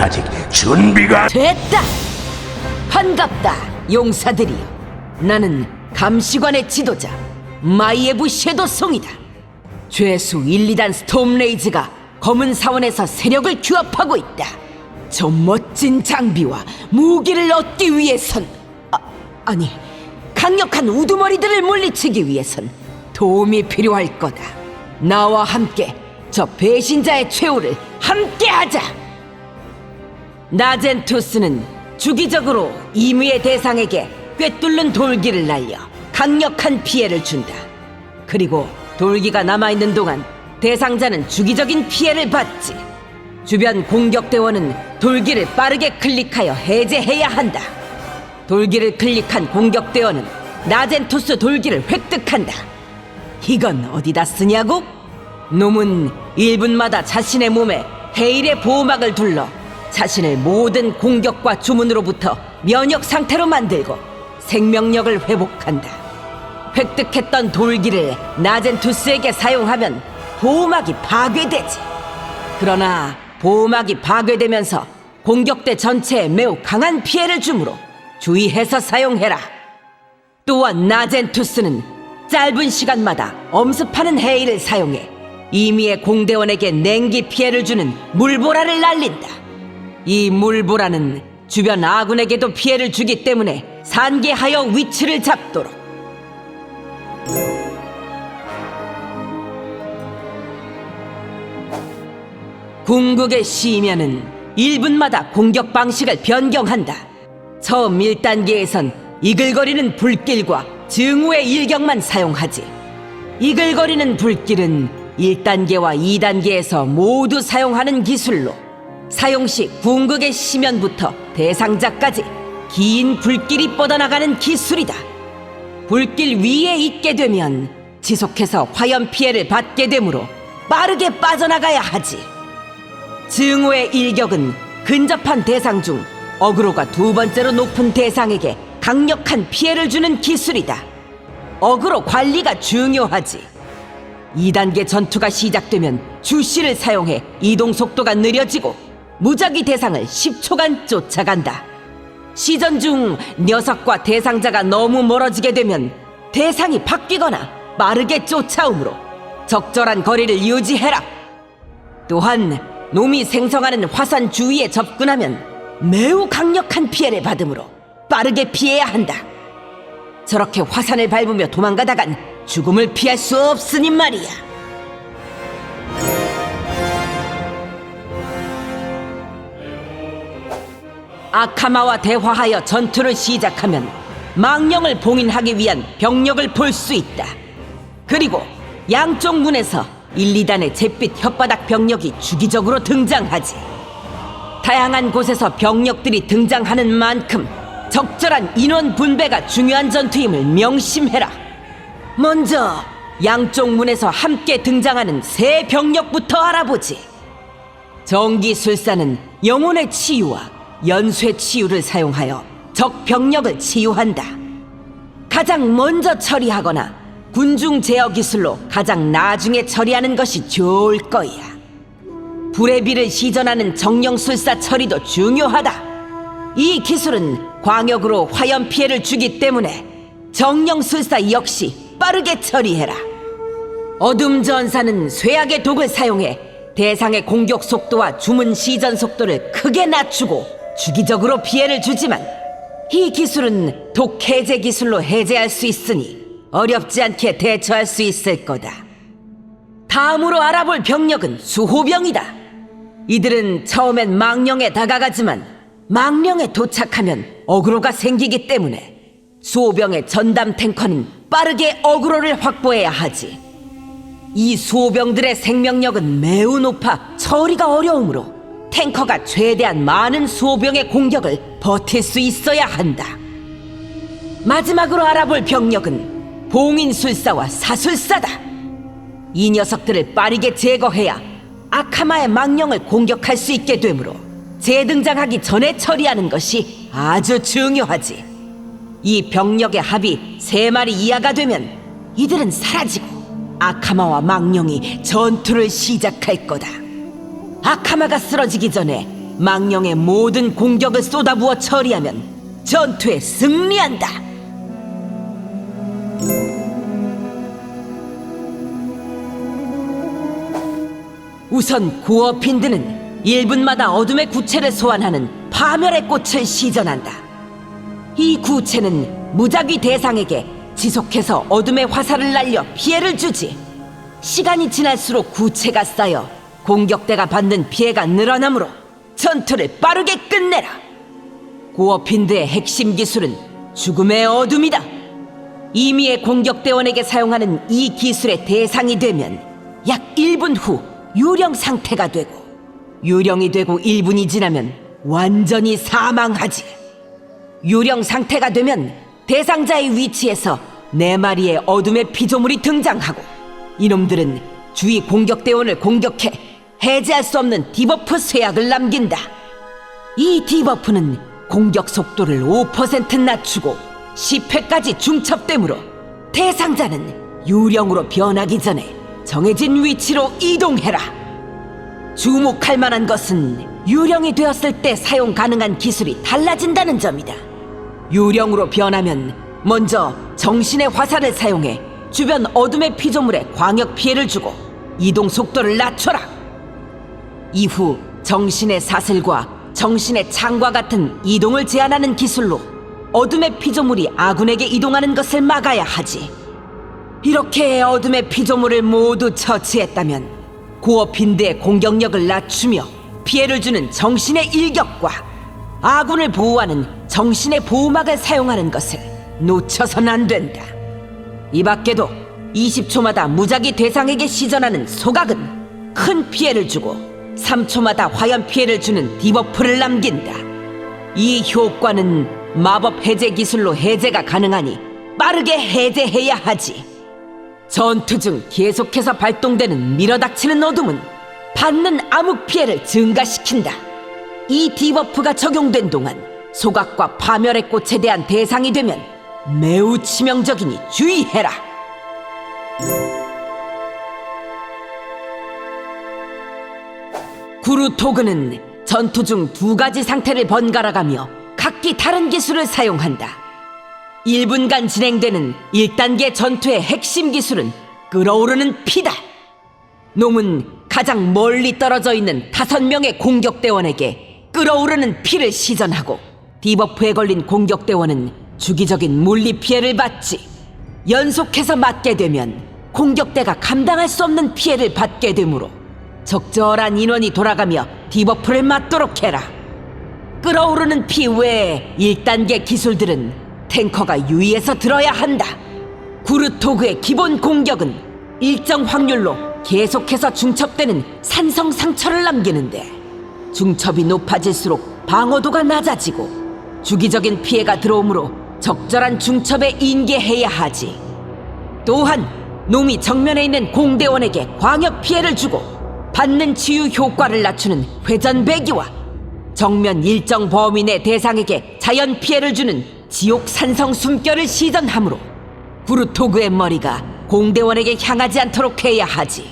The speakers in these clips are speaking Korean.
아직 준비가 됐다! 반갑다, 용사들이여. 나는 감시관의 지도자, 마이에브 섀도송이다. 죄수 1, 2단 스톰레이즈가 검은 사원에서 세력을 규합하고 있다. 저 멋진 장비와 무기를 얻기 위해선, 아, 아니, 강력한 우두머리들을 물리치기 위해선 도움이 필요할 거다. 나와 함께 저 배신자의 최후를 함께하자! 나젠투스는 주기적으로 임의의 대상에게 꿰뚫는 돌기를 날려 강력한 피해를 준다. 그리고 돌기가 남아있는 동안 대상자는 주기적인 피해를 받지. 주변 공격대원은 돌기를 빠르게 클릭하여 해제해야 한다. 돌기를 클릭한 공격대원은 나젠투스 돌기를 획득한다. 이건 어디다 쓰냐고? 놈은 1분마다 자신의 몸에 헤일의 보호막을 둘러 자신을 모든 공격과 주문으로부터 면역 상태로 만들고 생명력을 회복한다. 획득했던 돌기를 나젠투스에게 사용하면 보호막이 파괴되지. 그러나 보호막이 파괴되면서 공격대 전체에 매우 강한 피해를 주므로 주의해서 사용해라. 또한 나젠투스는 짧은 시간마다 엄습하는 헤이를 사용해 이미의 공대원에게 냉기 피해를 주는 물보라를 날린다. 이 물보라는 주변 아군에게도 피해를 주기 때문에 산계하여 위치를 잡도록. 궁극의 시면은 1분마다 공격 방식을 변경한다. 처음 1단계에선 이글거리는 불길과 증오의 일격만 사용하지. 이글거리는 불길은 1단계와 2단계에서 모두 사용하는 기술로 사용 시 궁극의 시면부터 대상자까지 긴 불길이 뻗어나가는 기술이다. 불길 위에 있게 되면 지속해서 화염 피해를 받게 되므로 빠르게 빠져나가야 하지. 증오의 일격은 근접한 대상 중 어그로가 두 번째로 높은 대상에게 강력한 피해를 주는 기술이다. 어그로 관리가 중요하지. 2단계 전투가 시작되면 주시를 사용해 이동 속도가 느려지고 무작위 대상을 10초간 쫓아간다. 시전 중 녀석과 대상자가 너무 멀어지게 되면 대상이 바뀌거나 빠르게 쫓아오므로 적절한 거리를 유지해라. 또한 놈이 생성하는 화산 주위에 접근하면 매우 강력한 피해를 받으므로 빠르게 피해야 한다. 저렇게 화산을 밟으며 도망가다간 죽음을 피할 수 없으니 말이야. 아카마와 대화하여 전투를 시작하면 망령을 봉인하기 위한 병력을 볼 수 있다. 그리고 양쪽 문에서 1, 2단의 잿빛 혓바닥 병력이 주기적으로 등장하지. 다양한 곳에서 병력들이 등장하는 만큼 적절한 인원 분배가 중요한 전투임을 명심해라. 먼저 양쪽 문에서 함께 등장하는 새 병력부터 알아보지. 정기술사는 영혼의 치유와 연쇄 치유를 사용하여 적 병력을 치유한다. 가장 먼저 처리하거나 군중 제어 기술로 가장 나중에 처리하는 것이 좋을 거야. 불의 비를 시전하는 정령술사 처리도 중요하다. 이 기술은 광역으로 화염 피해를 주기 때문에 정령술사 역시 빠르게 처리해라. 어둠 전사는 쇠약의 독을 사용해 대상의 공격 속도와 주문 시전 속도를 크게 낮추고 주기적으로 피해를 주지만 이 기술은 독 해제 기술로 해제할 수 있으니 어렵지 않게 대처할 수 있을 거다. 다음으로 알아볼 병력은 수호병이다. 이들은 처음엔 망령에 다가가지만 망령에 도착하면 어그로가 생기기 때문에 수호병의 전담 탱커는 빠르게 어그로를 확보해야 하지. 이 수호병들의 생명력은 매우 높아 처리가 어려우므로 탱커가 최대한 많은 수호병의 공격을 버틸 수 있어야 한다. 마지막으로 알아볼 병력은 봉인술사와 사술사다. 이 녀석들을 빠르게 제거해야 아카마의 망령을 공격할 수 있게 되므로 재등장하기 전에 처리하는 것이 아주 중요하지. 이 병력의 합이 세 마리 이하가 되면 이들은 사라지고 아카마와 망령이 전투를 시작할 거다. 아카마가 쓰러지기 전에 망령의 모든 공격을 쏟아부어 처리하면 전투에 승리한다. 우선 구어핀드는 1분마다 어둠의 구체를 소환하는 파멸의 꽃을 시전한다. 이 구체는 무작위 대상에게 지속해서 어둠의 화살을 날려 피해를 주지. 시간이 지날수록 구체가 쌓여 공격대가 받는 피해가 늘어나므로 전투를 빠르게 끝내라. 고어핀드의 핵심 기술은 죽음의 어둠이다. 이미의 공격대원에게 사용하는 이 기술의 대상이 되면 약 1분 후 유령 상태가 되고 유령이 되고 1분이 지나면 완전히 사망하지. 유령 상태가 되면 대상자의 위치에서 네 마리의 어둠의 피조물이 등장하고 이놈들은 주위 공격대원을 공격해 해제할 수 없는 디버프 쇠약을 남긴다. 이 디버프는 공격 속도를 5% 낮추고 10회까지 중첩되므로 대상자는 유령으로 변하기 전에 정해진 위치로 이동해라. 주목할 만한 것은 유령이 되었을 때 사용 가능한 기술이 달라진다는 점이다. 유령으로 변하면 먼저 정신의 화살을 사용해 주변 어둠의 피조물에 광역 피해를 주고 이동 속도를 낮춰라. 이후 정신의 사슬과 정신의 창과 같은 이동을 제한하는 기술로 어둠의 피조물이 아군에게 이동하는 것을 막아야 하지. 이렇게 어둠의 피조물을 모두 처치했다면 고어핀드의 공격력을 낮추며 피해를 주는 정신의 일격과 아군을 보호하는 정신의 보호막을 사용하는 것을 놓쳐선 안 된다. 이 밖에도 20초마다 무작위 대상에게 시전하는 소각은 큰 피해를 주고 3초마다 화염 피해를 주는 디버프를 남긴다. 이 효과는 마법 해제 기술로 해제가 가능하니 빠르게 해제해야 하지. 전투 중 계속해서 발동되는 밀어닥치는 어둠은 받는 암흑 피해를 증가시킨다. 이 디버프가 적용된 동안 소각과 파멸의 꽃에 대한 대상이 되면 매우 치명적이니 주의해라. 구루토그는 전투 중 두 가지 상태를 번갈아가며 각기 다른 기술을 사용한다. 1분간 진행되는 1단계 전투의 핵심 기술은 끓어오르는 피다. 놈은 가장 멀리 떨어져 있는 다섯 명의 공격대원에게 끓어오르는 피를 시전하고 디버프에 걸린 공격대원은 주기적인 물리 피해를 받지. 연속해서 맞게 되면 공격대가 감당할 수 없는 피해를 받게 되므로 적절한 인원이 돌아가며 디버프를 맞도록 해라. 끓어오르는 피 외에 1단계 기술들은 탱커가 유의해서 들어야 한다. 구르토그의 기본 공격은 일정 확률로 계속해서 중첩되는 산성 상처를 남기는데 중첩이 높아질수록 방어도가 낮아지고 주기적인 피해가 들어오므로 적절한 중첩에 인계해야 하지. 또한 놈이 정면에 있는 공대원에게 광역 피해를 주고 받는 치유 효과를 낮추는 회전 배기와 정면 일정 범위 내 대상에게 자연 피해를 주는 지옥 산성 숨결을 시전하므로 구르토그의 머리가 공대원에게 향하지 않도록 해야 하지.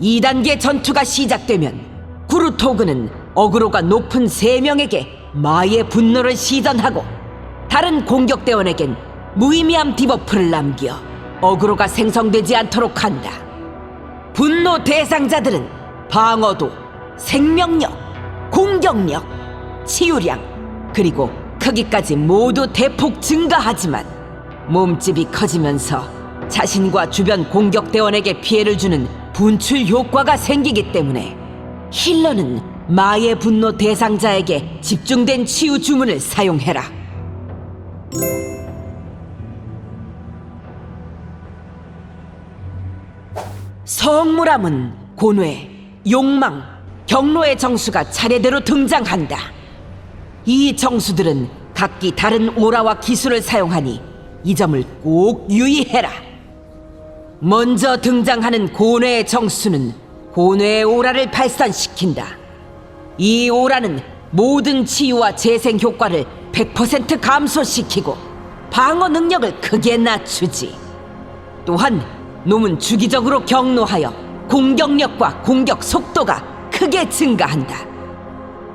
2단계 전투가 시작되면 구르토그는 어그로가 높은 세 명에게 마의 분노를 시전하고 다른 공격대원에겐 무의미함 디버프를 남겨 어그로가 생성되지 않도록 한다. 분노 대상자들은 방어도, 생명력, 공격력, 치유량, 그리고 크기까지 모두 대폭 증가하지만 몸집이 커지면서 자신과 주변 공격대원에게 피해를 주는 분출 효과가 생기기 때문에 힐러는 마의 분노 대상자에게 집중된 치유 주문을 사용해라. 성물함은 고뇌, 욕망, 경로의 정수가 차례대로 등장한다. 이 정수들은 각기 다른 오라와 기술을 사용하니 이 점을 꼭 유의해라. 먼저 등장하는 고뇌의 정수는 고뇌의 오라를 발산시킨다. 이 오라는 모든 치유와 재생 효과를 100% 감소시키고 방어 능력을 크게 낮추지. 또한 놈은 주기적으로 경로하여 공격력과 공격 속도가 크게 증가한다.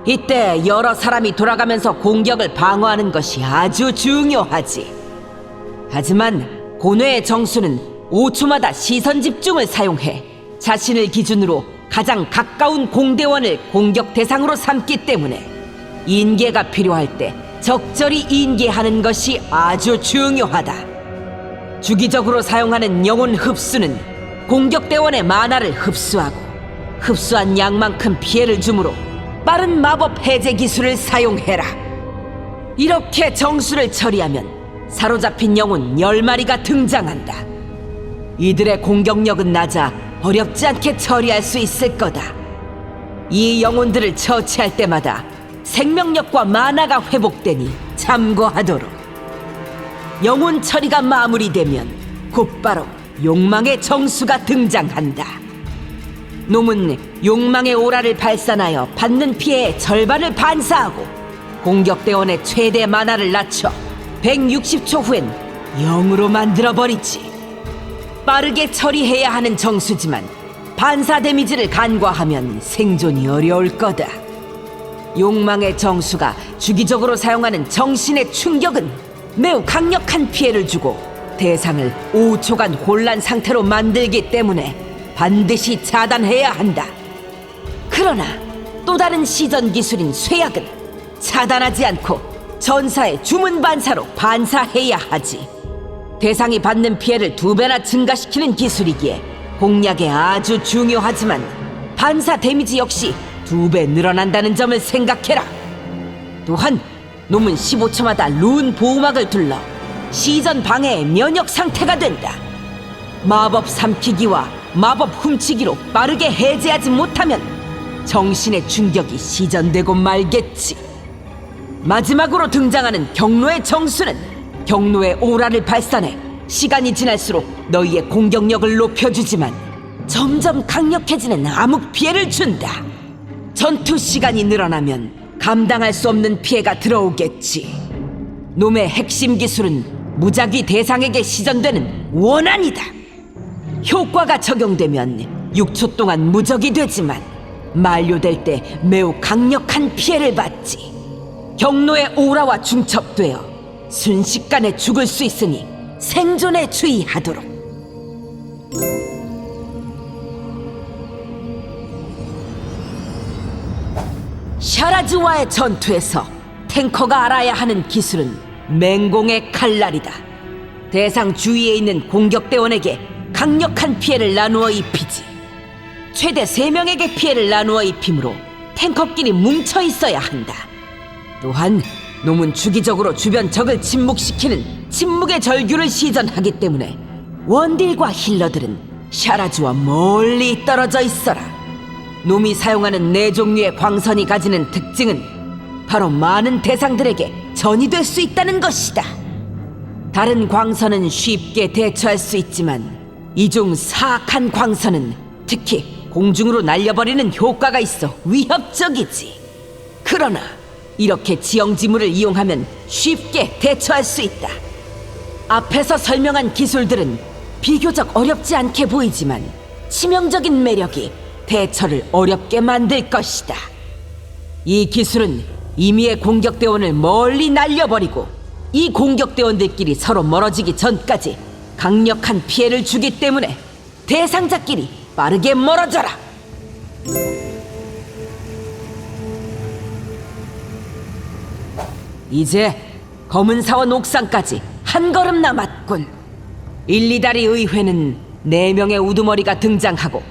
이때 여러 사람이 돌아가면서 공격을 방어하는 것이 아주 중요하지. 하지만 고뇌의 정수는 5초마다 시선 집중을 사용해 자신을 기준으로 가장 가까운 공대원을 공격 대상으로 삼기 때문에 인계가 필요할 때 적절히 인계하는 것이 아주 중요하다. 주기적으로 사용하는 영혼 흡수는 공격 대원의 만화를 흡수하고 흡수한 양만큼 피해를 주므로 빠른 마법 해제 기술을 사용해라. 이렇게 정수를 처리하면 사로잡힌 영혼 10마리가 등장한다. 이들의 공격력은 낮아 어렵지 않게 처리할 수 있을 거다. 이 영혼들을 처치할 때마다 생명력과 만화가 회복되니 참고하도록. 영혼 처리가 마무리되면 곧바로 욕망의 정수가 등장한다. 놈은 욕망의 오라를 발산하여 받는 피해의 절반을 반사하고 공격 대원의 최대 만화를 낮춰 160초 후엔 0으로 만들어버리지. 빠르게 처리해야 하는 정수지만 반사 데미지를 간과하면 생존이 어려울 거다. 욕망의 정수가 주기적으로 사용하는 정신의 충격은 매우 강력한 피해를 주고 대상을 5초간 혼란 상태로 만들기 때문에 반드시 차단해야 한다. 그러나 또 다른 시전 기술인 쇠약은 차단하지 않고 전사의 주문 반사로 반사해야 하지. 대상이 받는 피해를 두 배나 증가시키는 기술이기에 공략에 아주 중요하지만 반사 데미지 역시 두 배 늘어난다는 점을 생각해라. 또한 놈은 15초마다 룬 보호막을 둘러 시전 방해의 면역 상태가 된다. 마법 삼키기와 마법 훔치기로 빠르게 해제하지 못하면 정신의 충격이 시전되고 말겠지. 마지막으로 등장하는 경로의 정수는 경로의 오라를 발산해 시간이 지날수록 너희의 공격력을 높여주지만 점점 강력해지는 암흑 피해를 준다. 전투 시간이 늘어나면 감당할 수 없는 피해가 들어오겠지. 놈의 핵심 기술은 무작위 대상에게 시전되는 원한이다. 효과가 적용되면 6초 동안 무적이 되지만 만료될 때 매우 강력한 피해를 받지. 경로의 오라와 중첩되어 순식간에 죽을 수 있으니 생존에 주의하도록. 샤라즈와의 전투에서 탱커가 알아야 하는 기술은 맹공의 칼날이다. 대상 주위에 있는 공격대원에게 강력한 피해를 나누어 입히지. 최대 3명에게 피해를 나누어 입힘으로 탱커끼리 뭉쳐 있어야 한다. 또한 놈은 주기적으로 주변 적을 침묵시키는 침묵의 절규를 시전하기 때문에 원딜과 힐러들은 샤라즈와 멀리 떨어져 있어라. 놈이 사용하는 네 종류의 광선이 가지는 특징은 바로 많은 대상들에게 전이될 수 있다는 것이다. 다른 광선은 쉽게 대처할 수 있지만 이중 사악한 광선은 특히 공중으로 날려버리는 효과가 있어 위협적이지. 그러나 이렇게 지형지물을 이용하면 쉽게 대처할 수 있다. 앞에서 설명한 기술들은 비교적 어렵지 않게 보이지만 치명적인 매력이 대처를 어렵게 만들 것이다. 이 기술은 이미의 공격대원을 멀리 날려버리고 이 공격대원들끼리 서로 멀어지기 전까지 강력한 피해를 주기 때문에 대상자끼리 빠르게 멀어져라. 이제 검은 사원 옥상까지 한 걸음 남았군. 일리다리 의회는 네 명의 우두머리가 등장하고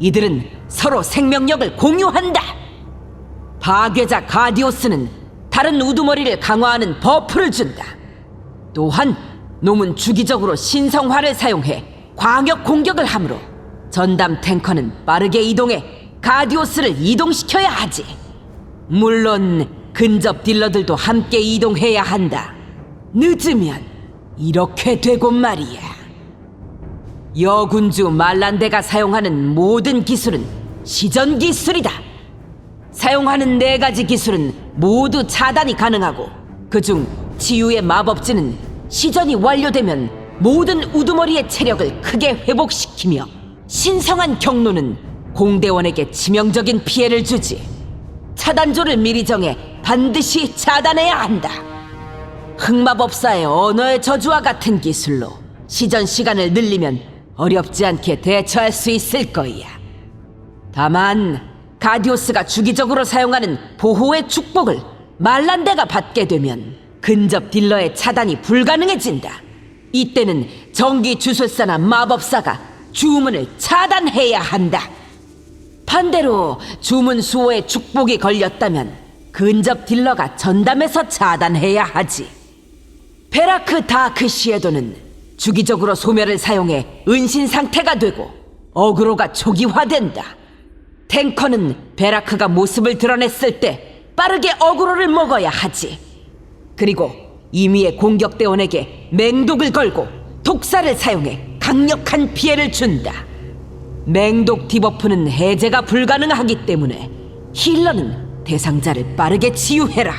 이들은 서로 생명력을 공유한다. 파괴자 가디오스는 다른 우두머리를 강화하는 버프를 준다. 또한 놈은 주기적으로 신성화를 사용해 광역 공격을 하므로 전담 탱커는 빠르게 이동해 가디오스를 이동시켜야 하지. 물론 근접 딜러들도 함께 이동해야 한다. 늦으면 이렇게 되고 말이야. 여군주 말란데가 사용하는 모든 기술은 시전 기술이다. 사용하는 네 가지 기술은 모두 차단이 가능하고 그중 치유의 마법지는 시전이 완료되면 모든 우두머리의 체력을 크게 회복시키며 신성한 경로는 공대원에게 치명적인 피해를 주지. 차단조를 미리 정해 반드시 차단해야 한다. 흑마법사의 언어의 저주와 같은 기술로 시전 시간을 늘리면 어렵지 않게 대처할 수 있을 거야. 다만 가디오스가 주기적으로 사용하는 보호의 축복을 말란데가 받게 되면 근접 딜러의 차단이 불가능해진다. 이때는 정기 주술사나 마법사가 주문을 차단해야 한다. 반대로 주문 수호의 축복이 걸렸다면 근접 딜러가 전담해서 차단해야 하지. 베라크 다크 시에도는 주기적으로 소멸을 사용해 은신 상태가 되고 어그로가 초기화된다. 탱커는 베라크가 모습을 드러냈을 때 빠르게 어그로를 먹어야 하지. 그리고 이미의 공격대원에게 맹독을 걸고 독사를 사용해 강력한 피해를 준다. 맹독 디버프는 해제가 불가능하기 때문에 힐러는 대상자를 빠르게 치유해라.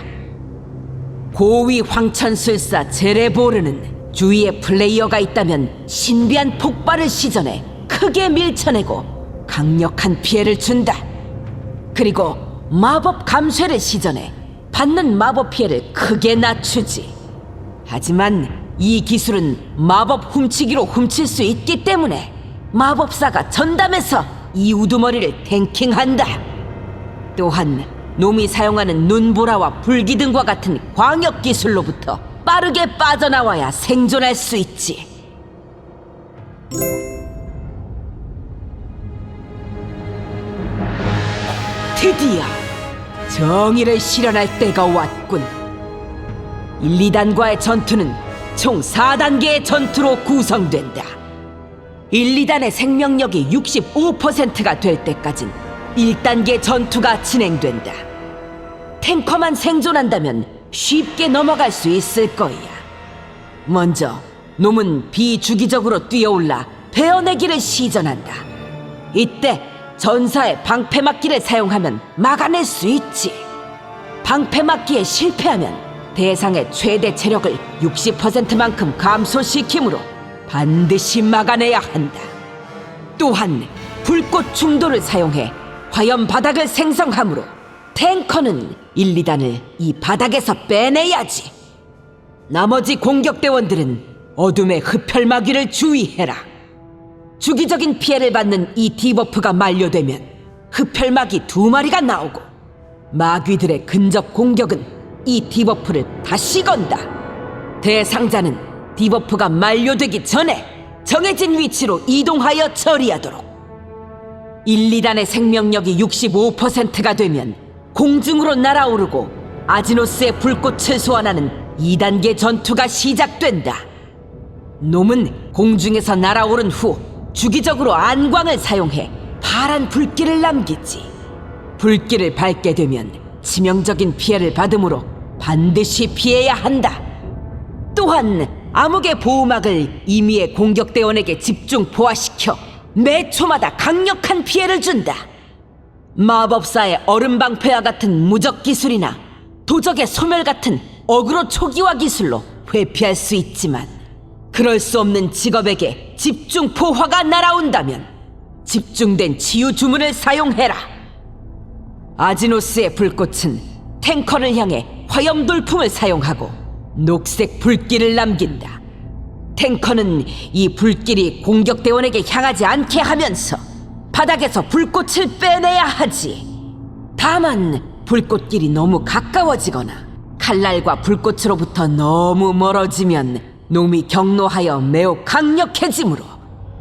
고위 황천술사 제레보르는 주위에 플레이어가 있다면 신비한 폭발을 시전해 크게 밀쳐내고 강력한 피해를 준다. 그리고 마법 감쇠를 시전해 받는 마법 피해를 크게 낮추지. 하지만 이 기술은 마법 훔치기로 훔칠 수 있기 때문에 마법사가 전담해서 이 우두머리를 탱킹한다. 또한 놈이 사용하는 눈보라와 불기 등과 같은 광역 기술로부터 빠르게 빠져나와야 생존할 수 있지. 드디어 정의를 실현할 때가 왔군. 1, 2단과의 전투는 총 4단계의 전투로 구성된다. 1, 2단의 생명력이 65%가 될 때까진 1단계 전투가 진행된다. 탱커만 생존한다면 쉽게 넘어갈 수 있을 거야. 먼저 놈은 비주기적으로 뛰어올라 베어내기를 시전한다. 이때 전사의 방패막기를 사용하면 막아낼 수 있지. 방패막기에 실패하면 대상의 최대 체력을 60%만큼 감소시키므로 반드시 막아내야 한다. 또한 불꽃 충돌을 사용해 화염 바닥을 생성하므로 탱커는 1, 2단을 이 바닥에서 빼내야지. 나머지 공격대원들은 어둠의 흡혈마귀를 주의해라. 주기적인 피해를 받는 이 디버프가 만료되면 흡혈마귀 두 마리가 나오고 마귀들의 근접 공격은 이 디버프를 다시 건다. 대상자는 디버프가 만료되기 전에 정해진 위치로 이동하여 처리하도록. 1, 2단의 생명력이 65%가 되면 공중으로 날아오르고 아지노스의 불꽃을 소환하는 2단계 전투가 시작된다. 놈은 공중에서 날아오른 후 주기적으로 안광을 사용해 파란 불길을 남기지. 불길을 밟게 되면 치명적인 피해를 받으므로 반드시 피해야 한다. 또한 암흑의 보호막을 이미의 공격대원에게 집중 포화시켜 매 초마다 강력한 피해를 준다. 마법사의 얼음방패와 같은 무적 기술이나 도적의 소멸 같은 어그로 초기화 기술로 회피할 수 있지만 그럴 수 없는 직업에게 집중 포화가 날아온다면 집중된 치유 주문을 사용해라. 아지노스의 불꽃은 탱커를 향해 화염 돌풍을 사용하고 녹색 불길을 남긴다. 탱커는 이 불길이 공격 대원에게 향하지 않게 하면서 바닥에서 불꽃을 빼내야 하지. 다만 불꽃길이 너무 가까워지거나 칼날과 불꽃으로부터 너무 멀어지면 놈이 경로하여 매우 강력해지므로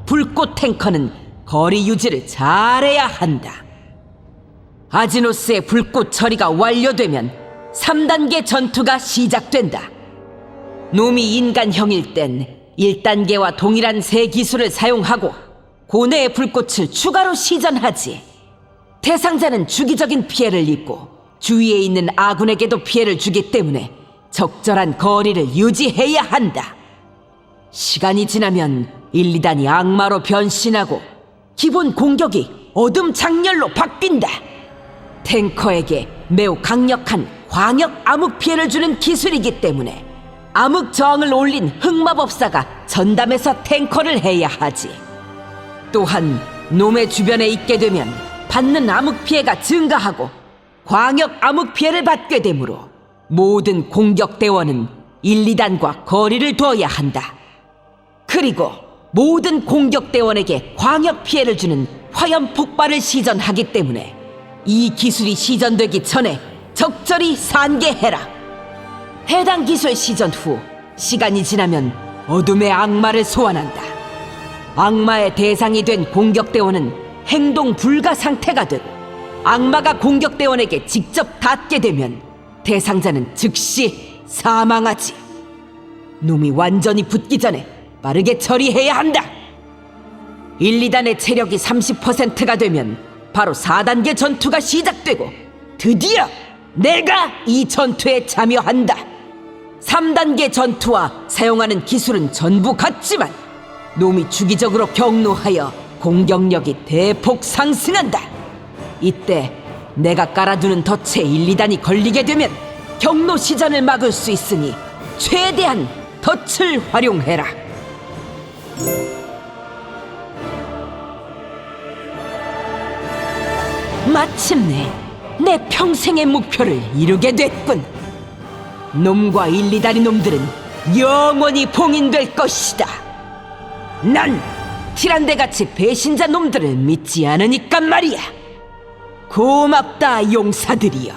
불꽃 탱커는 거리 유지를 잘해야 한다. 아지노스의 불꽃 처리가 완료되면 3단계 전투가 시작된다. 놈이 인간형일 땐 1단계와 동일한 새 기술을 사용하고 고뇌의 불꽃을 추가로 시전하지. 대상자는 주기적인 피해를 입고 주위에 있는 아군에게도 피해를 주기 때문에 적절한 거리를 유지해야 한다. 시간이 지나면 1, 2단이 악마로 변신하고 기본 공격이 어둠 장렬로 바뀐다. 탱커에게 매우 강력한 광역 암흑 피해를 주는 기술이기 때문에 암흑 저항을 올린 흑마법사가 전담해서 탱커를 해야 하지. 또한 놈의 주변에 있게 되면 받는 암흑 피해가 증가하고 광역 암흑 피해를 받게 되므로 모든 공격 대원은 1, 2단과 거리를 두어야 한다. 그리고 모든 공격 대원에게 광역 피해를 주는 화염 폭발을 시전하기 때문에 이 기술이 시전되기 전에 적절히 산계해라. 해당 기술 시전 후 시간이 지나면 어둠의 악마를 소환한다. 악마의 대상이 된 공격대원은 행동 불가 상태가 되고 악마가 공격대원에게 직접 닿게 되면 대상자는 즉시 사망하지. 놈이 완전히 붙기 전에 빠르게 처리해야 한다. 1, 2단의 체력이 30%가 되면 바로 4단계 전투가 시작되고 드디어 내가 이 전투에 참여한다. 3단계 전투와 사용하는 기술은 전부 같지만 놈이 주기적으로 경로하여 공격력이 대폭 상승한다. 이때 내가 깔아두는 덫에 1, 2단이 걸리게 되면 경로 시전을 막을 수 있으니 최대한 덫을 활용해라. 마침내 내 평생의 목표를 이루게 됐군. 놈과 1, 2다리 놈들은 영원히 봉인될 것이다. 난 티란데 같이 배신자 놈들을 믿지 않으니까 말이야. 고맙다 용사들이여.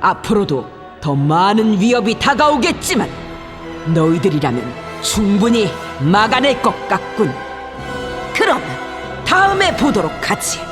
앞으로도 더 많은 위협이 다가오겠지만 너희들이라면 충분히 막아낼 것 같군. 그럼 다음에 보도록 하지.